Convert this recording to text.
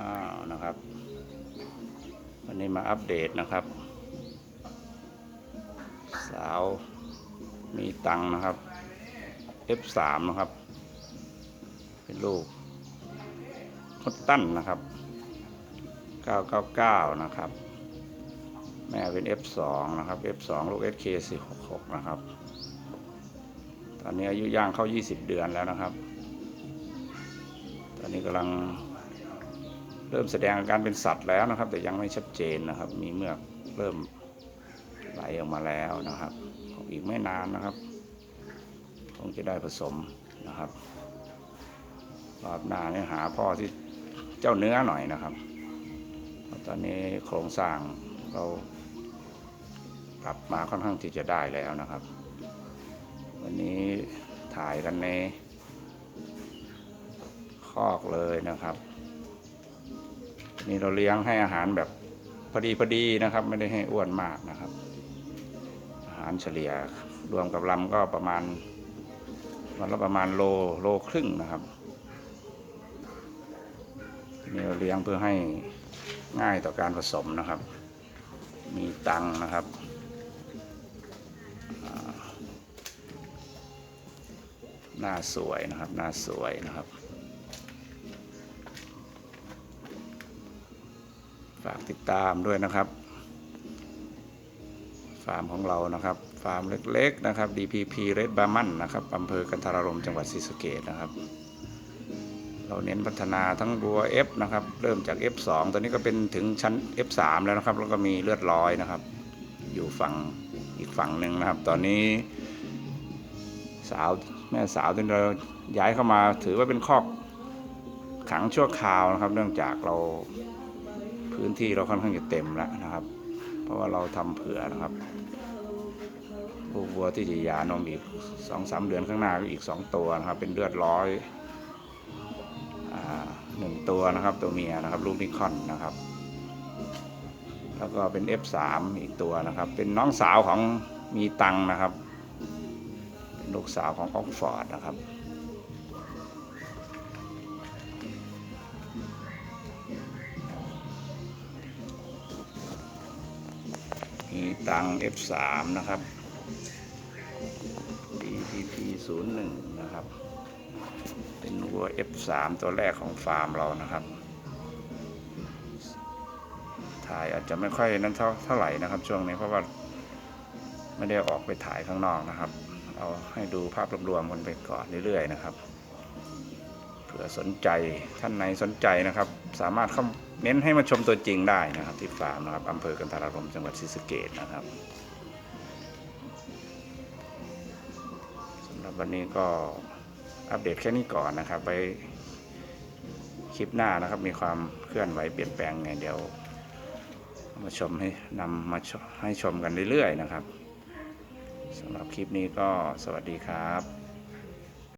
อ้าวนะครับ วันนี้มาอัปเดตนะครับ สาวมีตังนะครับ F3 นะครับ เป็นลูกฮอตตันนะครับ 999 นะครับ แม่เป็น F2 นะครับ F2 ลูก SK466 นะครับ ตอนนี้อายุย่างเข้า 20 เดือนแล้วนะครับ ตอนนี้กำลัง เริ่มแสดงอาการเป็นสัตว์แล้วนะครับ แต่ยังไม่ชัดเจนนะครับ มีเมือกเริ่มไหลออกมาแล้วนะครับ อีกไม่นานนะครับคงจะได้ผสมนะครับรอบหน้าเนี่ยหาพ่อที่เจ้าเนื้อหน่อยนะครับ ตอนนี้โครงสร้างเราปรับมาค่อนข้างที่จะได้แล้วนะครับ วันนี้ถ่ายกันในคอกเลยนะครับ นี่เราเลี้ยงให้อาหารแบบพอดีพอดีนะครับ ไม่ได้ให้อ้วนมากนะครับ อาหารเฉลี่ยรวมกับลำก็ประมาณวันละประมาณโลโลครึ่งนะครับนี่เราเลี้ยงเพื่อให้ง่ายต่อการผสมนะครับ มีตังนะครับหน้าสวยนะครับหน้าสวยนะครับากติดตามด้วยนะครับ ฟาร์มของเรานะครับ ฟาร์มเล็กๆนะครับ DPP Red b a r m a n นะครับอำเภอกันทารารมจังหวัดศรีสะเกษนะครับ เราเน้นพัฒนาทั้งบัว F นะครับ เริ่มจาก F2 ตอนนี้ก็เป็นถึงชั้น F3 แล้วนะครับ แล้วก็มีเลือดร้อยนะครับ อยู่ฝั่งอีกฝั่งหนึ่งนะครับ ตอนนี้สาวแม่สาวที่เราย้ายเข้ามาถือว่าเป็นคอกขังชั่วคราวนะครับ เนื่องจากเรา พื้นที่เราค่อนข้างจะเต็มแล้วนะครับ เพราะว่าเราทำเผื่อนะครับลูกวัวที่จะหย่านมอีกสองสามเดือนข้างหน้าก็อีกสองตัวนะครับ เป็นเลือดร้อยอหนึ่งตัวนะครับ ตัวเมียนะครับ ลูกนิคอนนะครับ แล้วก็เป็น F3 อีกตัวนะครับ เป็นน้องสาวของมีตังนะครับ เป็นลูกสาวของออกฟอร์ดนะครับ มีตัง F3 นะครับ DPP 0 1นะครับ เป็นวัว F3 ตัวแรกของฟาร์มเรานะครับ ถ่ายอาจจะไม่ค่อยนั้นเท่าเท่าไหร่นะครับ ช่วงนี้เพราะว่าไม่ได้ออกไปถ่ายข้างนอกนะครับ เอาให้ดูภาพรวมๆกันไปก่อนเรื่อยๆนะครับ เผื่อสนใจท่านไหนสนใจนะครับ สามารถเข้าเน้นให้มาชมตัวจริงได้นะครับ ที่ฟาร์มนะครับอำเภอกันทารารมจังหวัดศรีสะเกษนะครับสำหรับวันนี้ก็อัปเดตแค่นี้ก่อนนะครับไว้คลิปหน้านะครับมีความเคลื่อนไหวเปลี่ยนแปลงไงเดี๋ยวมาชมให้นำมาให้ชมกันเรื่อยๆนะครับสำหรับคลิปนี้ก็สวัสดีครับ